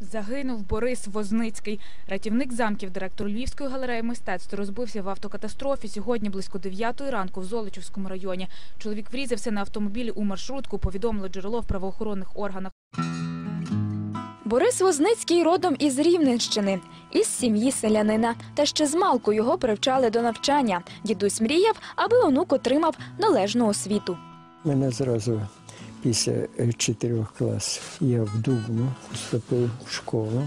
Загинув Борис Возницький. Рятівник замків, директор Львівської галереї мистецтв, розбився в автокатастрофі сьогодні близько 9 ранку в Золочівському районі. Чоловік врізався на автомобілі у маршрутку, повідомило джерело в правоохоронних органах. Борис Возницький родом із Рівненщини, із сім'ї селянина. Та ще з малку його привчали до навчання. Дідусь мріяв, аби онук отримав належну освіту. Мене зразу після е, чотирьох класів я в Дубну поступив в школу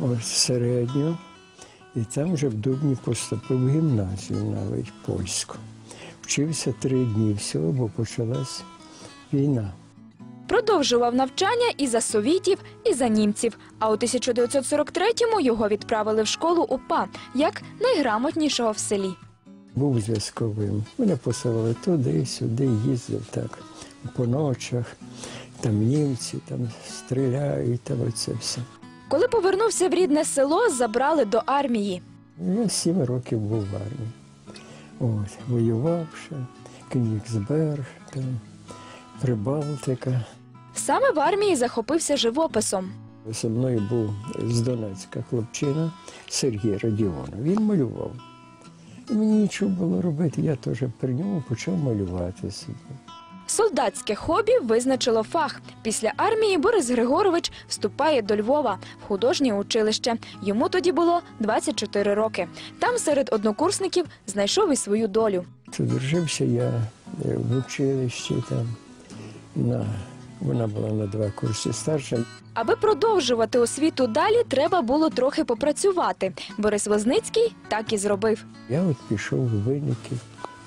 ось середню, і там вже в Дубні поступив в гімназію навіть польську. Вчився три дні всього, бо почалась війна. Продовжував навчання і за совітів, і за німців. А у 1943-му його відправили в школу УПА як найграмотнішого в селі. Був зв'язковим. Мене посилали туди, сюди, їздив так по ночах. Там німці там стріляють, там оце все. Коли повернувся в рідне село, забрали до армії. Я сім років був в армії. От, воював ще, Кнігсберг, там, Прибалтика. Саме в армії захопився живописом. Зі мною був з Донецька хлопчина Сергій Радіонов. Він малював. І мені нічого було робити, я теж при ньому почав малювати. Солдатське хобі визначило фах. Після армії Борис Григорович вступає до Львова в художнє училище. Йому тоді було 24 роки. Там серед однокурсників знайшов і свою долю. Одружився я е, в училищі там. На, вона була на два курси старша. Аби продовжувати освіту далі, треба було трохи попрацювати. Борис Возницький так і зробив. Я от пішов у виники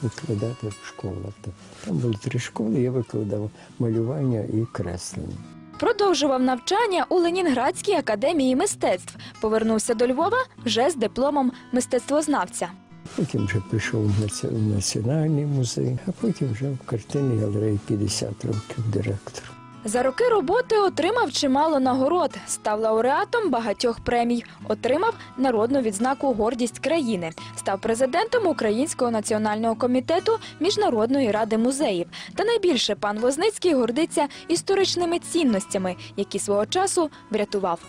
викладати в школах. Там- були три школи, я викладав малювання і креслення. Продовжував навчання у Ленінградській академії мистецтв. Повернувся до Львова вже з дипломом мистецтвознавця. Потім вже пішов в Національний музей, а потім вже в картинній галереї 50 років директор. За роки роботи отримав чимало нагород, став лауреатом багатьох премій, отримав народну відзнаку Гордість країни, став президентом Українського національного комітету Міжнародної ради музеїв. Та найбільше пан Возницький гордиться історичними цінностями, які свого часу врятував.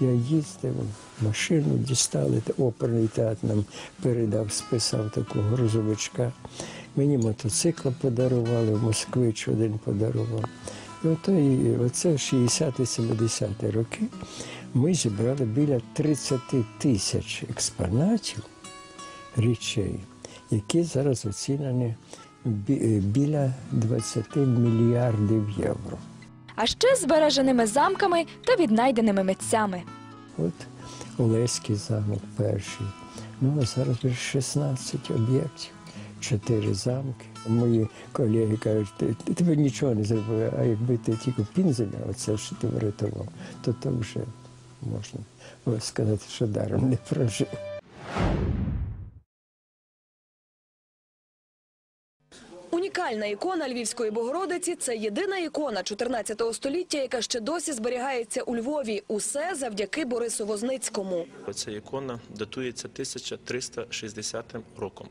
Я їздив, машину дістали, оперний театр нам передав, списав такого грузовичка. Мені мотоцикл подарували, москвич один подарував. І ото, і оце в 60-70 роки ми зібрали біля 30 тисяч експонатів речей, які зараз оцінені е, біля 20 мільярдів євро. А ще збереженими замками та віднайденими митцями. От Олеський замок перший. Ну, а зараз вже 16 об'єктів, 4 замки. Мої колеги кажуть, ти, ти тебе нічого не зробив, а якби ти тільки пінзеля, оце що ти врятував, то то вже можна сказати, що даром не прожив. Унікальна ікона Львівської Богородиці це єдина ікона 14 століття, яка ще досі зберігається у Львові. Усе завдяки Борису Возницькому. Ця ікона датується 1360 роком.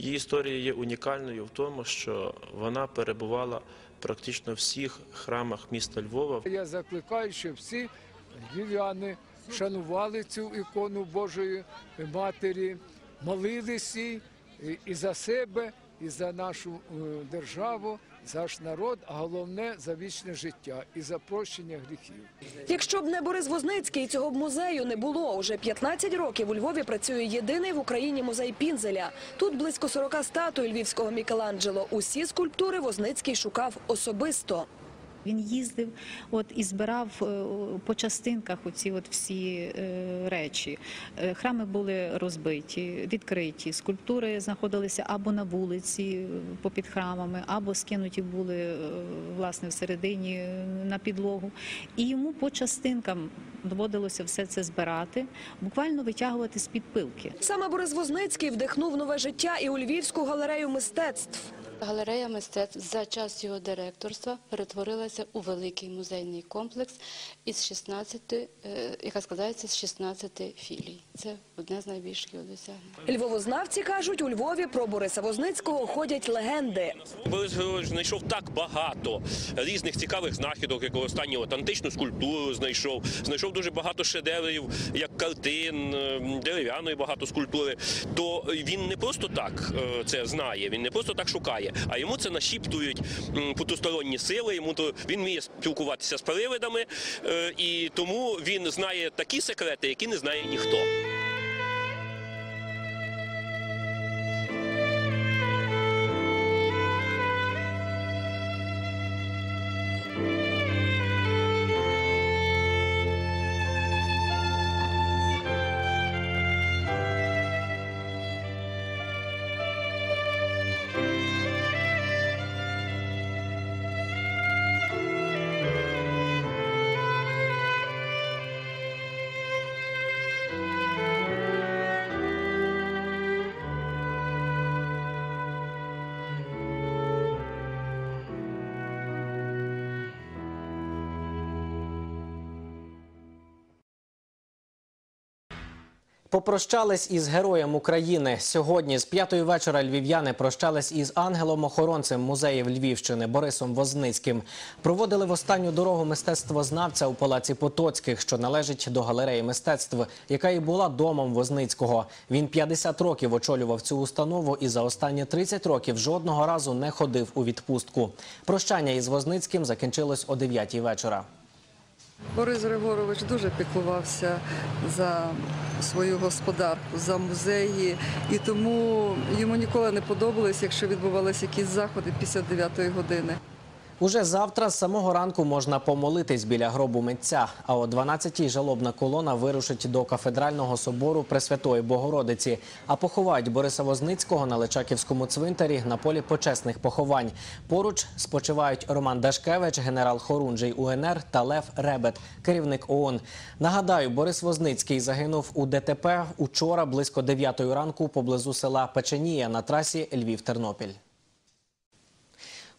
Її історія є унікальною в тому, що вона перебувала практично в всіх храмах міста Львова. Я закликаю, щоб всі львів'яни шанували цю ікону Божої Матері, молилися і- за себе, і за нашу е, державу, за ж народ, а головне за вічне життя і за прощення гріхів. Якщо б не Борис Возницький, цього б музею не було. Уже 15 років у Львові працює єдиний в Україні музей Пінзеля. Тут близько 40 статуй львівського Мікеланджело. Усі скульптури Возницький шукав особисто. Він їздив от, і збирав е, по частинках оці от всі е, речі. Е, Храми були розбиті, відкриті, скульптури знаходилися або на вулиці попід храмами, або скинуті були власне всередині на підлогу. І йому по частинкам доводилося все це збирати, буквально витягувати з-під пилки. Саме Борис Возницький вдихнув нове життя і у Львівську галерею мистецтв. Галерея мистецтв за час його директорства перетворилася у великий музейний комплекс із 16, е, яка складається з 16 філій. Це одне з найбільших його досягнень. Львовознавці кажуть, у Львові про Бориса Возницького ходять легенди. Борис Григорович знайшов так багато різних цікавих знахідок, як останнього античну скульптуру знайшов. Знайшов дуже багато шедеврів, як картин, е, дерев'яної багато скульптури. То він не просто так е, це знає, він не просто так шукає, а йому це нашіптують потусторонні сили. Йому то він вміє спілкуватися з привидами, е, і тому він знає такі секрети, які не знає ніхто. Попрощались із героєм України. Сьогодні з п'ятої вечора львів'яни прощались із ангелом-охоронцем музеїв Львівщини Борисом Возницьким. Проводили в останню дорогу мистецтвознавця у палаці Потоцьких, що належить до галереї мистецтв, яка і була домом Возницького. Він 50 років очолював цю установу і за останні 30 років жодного разу не ходив у відпустку. Прощання із Возницьким закінчилось о 9 вечора. Борис Григорович дуже піклувався за свою господарку, за музеї, і тому йому ніколи не подобалось, якщо відбувалися якісь заходи після 9-ї години. Уже завтра з самого ранку можна помолитись біля гробу митця. А о 12-й жалобна колона вирушить до кафедрального собору Пресвятої Богородиці. А поховають Бориса Возницького на Личаківському цвинтарі на полі почесних поховань. Поруч спочивають Роман Дашкевич, генерал Хорунжий УНР та Лев Ребет, керівник ООН. Нагадаю, Борис Возницький загинув у ДТП учора близько 9 ранку поблизу села Печенія на трасі Львів-Тернопіль.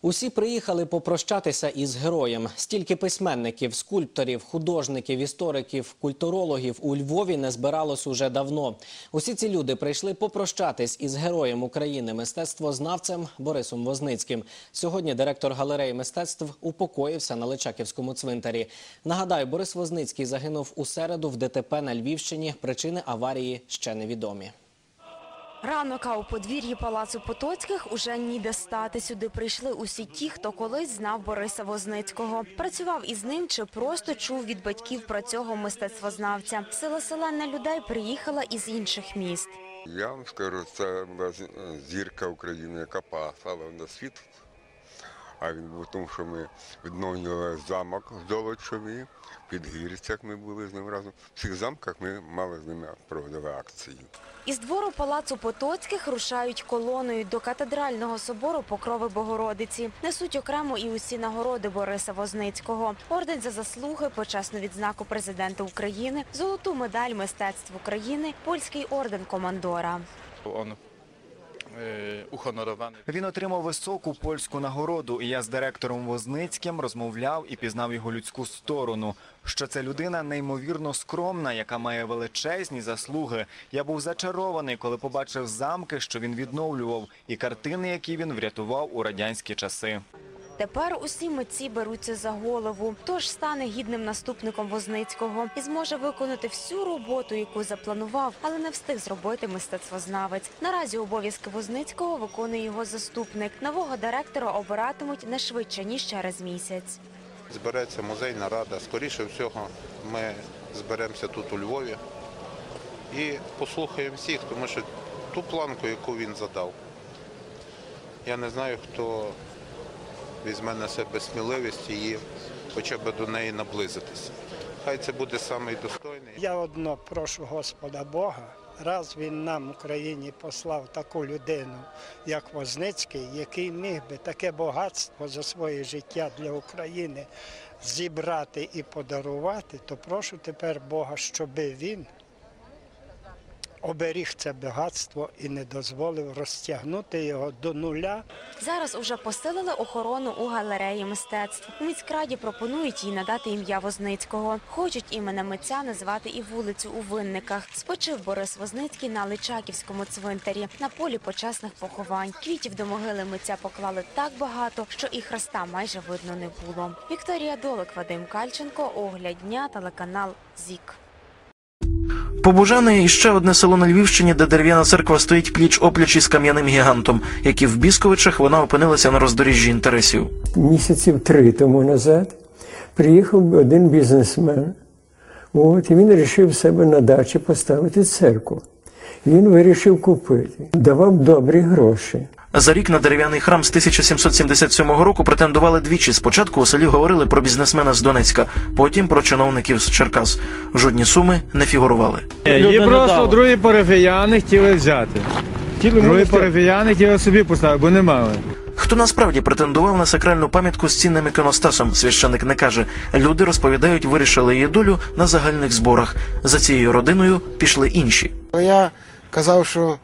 Усі приїхали попрощатися із героєм. Стільки письменників, скульпторів, художників, істориків, культурологів у Львові не збиралось уже давно. Усі ці люди прийшли попрощатись із героєм України, мистецтвознавцем Борисом Возницьким. Сьогодні директор галереї мистецтв упокоївся на Личаківському цвинтарі. Нагадаю, Борис Возницький загинув у середу в ДТП на Львівщині. Причини аварії ще невідомі. Ранок, а у подвір'ї палацу Потоцьких уже ніде стати. Сюди прийшли усі ті, хто колись знав Бориса Возницького. Працював із ним чи просто чув від батьків про цього мистецтвознавця. Сила селена людей приїхала із інших міст. Я вам скажу, це була зірка України, яка пасала на світ. А він був в тому, що ми відновлювали замок в Золочеві, в Підгірцях ми були з ним разом. В цих замках ми мали з ними проводили акції. Із двору палацу Потоцьких рушають колоною до катедрального собору Покрови Богородиці. Несуть окремо і усі нагороди Бориса Возницького. Орден за заслуги, почесну відзнаку президента України, золоту медаль мистецтв України, польський орден командора. On e, Він отримав високу польську нагороду, і я з директором Возницьким розмовляв і пізнав його людську сторону. Що це людина неймовірно скромна, яка має величезні заслуги. Я був зачарований, коли побачив замки, що він відновлював, і картини, які він врятував у радянські часи. Тепер усі митці беруться за голову, тож стане гідним наступником Возницького і зможе виконати всю роботу, яку запланував, але не встиг зробити мистецтвознавець. Наразі обов'язки Возницького виконує його заступник. Нового директора обиратимуть не швидше ніж через місяць. Збереться музейна рада. Скоріше всього, ми зберемося тут у Львові і послухаємо всіх, тому що ту планку, яку він задав, я не знаю, хто візьме на себе сміливість її хоча б до неї наблизитися. Хай це буде самий достойний. Я одно прошу Господа Бога, раз він нам, Україні, послав таку людину, як Возницький, який міг би таке багатство за своє життя для України зібрати і подарувати, то прошу тепер Бога, щоб він оберіг це багатство і не дозволив розтягнути його до нуля. Зараз уже посилили охорону у галереї мистецтв. У міськраді пропонують їй надати ім'я Возницького. Хочуть іменем митця назвати і вулицю у Винниках. Спочив Борис Возницький на Личаківському цвинтарі на полі почесних поховань. Квітів до могили митця поклали так багато, що і хреста майже видно не було. Вікторія Долик, Вадим Кальченко, огляд дня, телеканал ЗІК. Побужани і ще одне село на Львівщині, де дерев'яна церква стоїть пліч-опліч із кам'яним гігантом, як і в Бісковичах вона опинилася на роздоріжжі інтересів. Місяців три тому назад приїхав один бізнесмен. От, і він вирішив себе на дачі поставити церкву. Він вирішив купити, давав добрі гроші. За рік на дерев'яний храм з 1777 року претендували двічі. Спочатку у селі говорили про бізнесмена з Донецька, потім про чиновників з Черкас. Жодні суми не фігурували. Її просто другі парафіяни хотіли взяти. Другі парафіяни хотіли собі поставити, бо не мали. Хто насправді претендував на сакральну пам'ятку з цінним іконостасом, священик не каже. Люди розповідають, вирішили її долю на загальних зборах. За цією родиною пішли інші. Я казав, що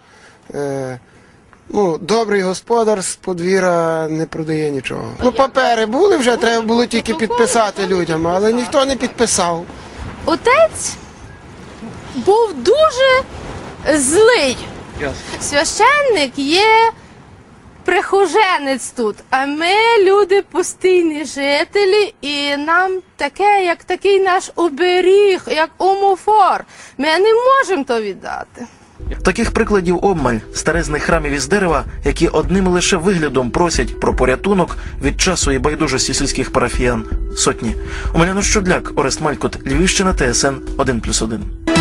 е, ну, добрий господар з подвір'я не продає нічого. Ну, папери були вже, треба було тільки підписати людям, але ніхто не підписав. Отець був дуже злий. Священник є прихоженець тут, а ми люди постійні жителі, і нам таке, як такий наш оберіг, як омофор. Ми не можемо то віддати. Таких прикладів обмаль старезних храмів із дерева, які одним лише виглядом просять про порятунок від часу і байдужості сільських парафіян. Сотні. Омеляно Щодляк, Орест Малькот, Львівщина, ТСН 1+,1.